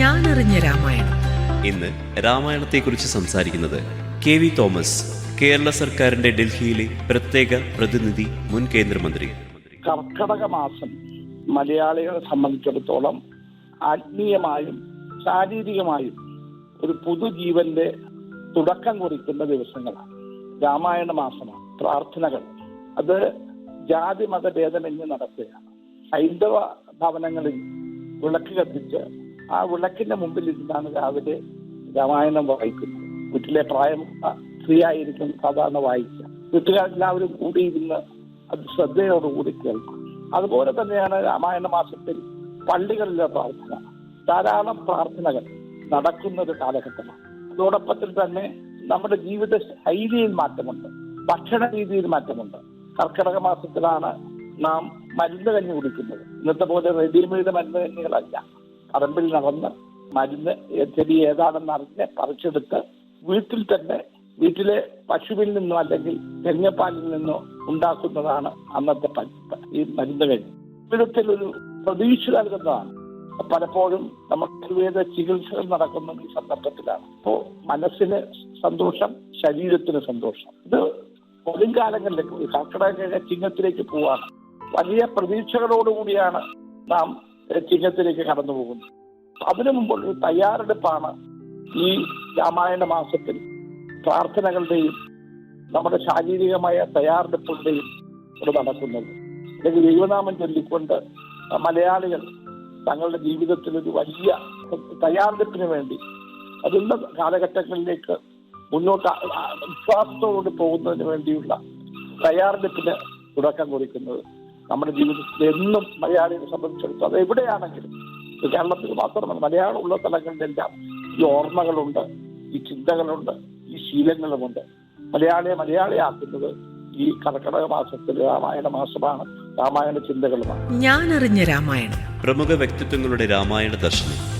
ഞാനറിഞ്ഞ രാമായണം. ഇന്ന് രാമായണത്തെക്കുറിച്ച് സംസാരിക്കുന്നത് K V Thomas Kerala സർക്കാരിന്റെ ഡൽഹിയിലെ പ്രത്യേക പ്രതിനിധി മുൻ കേന്ദ്രമന്ത്രി. കർക്കടക മാസം മലയാളികളെ സംബന്ധിച്ചിടത്തോളം ആത്മീയമായും ശാരീരികമായും ഒരു പുതുജീവന്റെ തുടക്കം കുറിക്കുന്ന ദിവസങ്ങളാണ്. രാമായണ മാസമാണ് പ്രാർത്ഥനകൾ. അത് ജാതി മതഭേദമന്യേ നടക്കുകയാണ്. ഹൈന്ദവ ഭവനങ്ങളിൽ വിളക്ക് കത്തിച്ച് ആ വിളക്കിന്റെ മുമ്പിൽ ഇരുന്നാണ് രാവിലെ രാമായണം വായിക്കുന്നത്. വീട്ടിലെ പ്രായം സ്ത്രീ ആയിരിക്കും സാധാരണ വായിക്കുക വീട്ടുകാരെല്ലാവരും കൂടിയിരുന്ന് അത് ശ്രദ്ധയോടുകൂടി കേൾക്കും. അതുപോലെ തന്നെയാണ് രാമായണ മാസത്തിൽ പള്ളികളിലെ പ്രാർത്ഥന. ധാരാളം പ്രാർത്ഥനകൾ നടക്കുന്ന ഒരു കാലഘട്ടമാണ്. അതോടൊപ്പത്തിൽ തന്നെ നമ്മുടെ ജീവിത ശൈലിയിൽ മാറ്റമുണ്ട്. ഭക്ഷണ രീതിയിൽ മാറ്റമുണ്ട്. കർക്കിടക മാസത്തിലാണ് നാം മരുന്ന് കഞ്ഞി കുടിക്കുന്നത്. ഇന്നത്തെ പോലെ റെഡിമെയ്ഡ് മരുന്ന് കഞ്ഞികളല്ല. പറമ്പിൽ നടന്ന് മരുന്ന് ചെടി ഏതാണെന്ന് അറിഞ്ഞ് പറിച്ചെടുത്ത് വീട്ടിൽ തന്നെ വീട്ടിലെ പശുവിൽ നിന്നോ അല്ലെങ്കിൽ തെങ്ങപ്പാലിൽ നിന്നോ ഉണ്ടാക്കുന്നതാണ് അന്നത്തെ ഈ മരുന്ന് കഞ്ഞി ഒരു പ്രതീക്ഷ നൽകുന്നതാണ്. പലപ്പോഴും നമുക്ക് വേദ ചികിത്സകൾ നടക്കുന്ന ഈ സന്ദർഭത്തിലാണ്. അപ്പോ മനസ്സിന് സന്തോഷം ശരീരത്തിന് സന്തോഷം. ഇത് കൊടുങ്കാലങ്ങളിലേക്ക് കർക്കിടക ചിങ്ങത്തിലേക്ക് പോവാണ്. വലിയ പ്രതീക്ഷകളോടുകൂടിയാണ് നാം ഏഹ്, ചിങ്ങത്തിലേക്ക് കടന്നു പോകുന്നു. അതിനു മുമ്പുള്ള തയ്യാറെടുപ്പാണ് ഈ രാമായണ മാസത്തിൽ പ്രാർത്ഥനകളുടെയും നമ്മുടെ ശാരീരികമായ തയ്യാറെടുപ്പുകളുടെയും ഇവിടെ നടക്കുന്നത്. അല്ലെങ്കിൽ ദൈവനാമം ചൊല്ലിക്കൊണ്ട് മലയാളികൾ തങ്ങളുടെ ജീവിതത്തിൽ ഒരു വലിയ തയ്യാറെടുപ്പിന് വേണ്ടി അതുള്ള കാലഘട്ടങ്ങളിലേക്ക് മുന്നോട്ട് വിശ്വാസത്തോടുകൂടി പോകുന്നതിന് വേണ്ടിയുള്ള തയ്യാറെടുപ്പിന് തുടക്കം കുറിക്കുന്നത്. നമ്മുടെ ജീവിതത്തിൽ എന്നും മലയാളികളെ സംബന്ധിച്ചിടത്തോളം അത് എവിടെയാണെങ്കിലും കേരളത്തിൽ മാത്രമല്ല മലയാളം ഉള്ള സ്ഥലങ്ങളിലെല്ലാം ഈ ഓർമ്മകളുണ്ട് ഈ ചിന്തകളുണ്ട് ഈ ശീലങ്ങളുമുണ്ട്. മലയാളിയെ മലയാളിയാക്കുന്നത് ഈ കർക്കിടക മാസത്തിൽ രാമായണ മാസമാണ് രാമായണ ചിന്തകളുമാണ്. അറിഞ്ഞ രാമായണം. പ്രമുഖ വ്യക്തിത്വങ്ങളുടെ രാമായണ ദർശനം.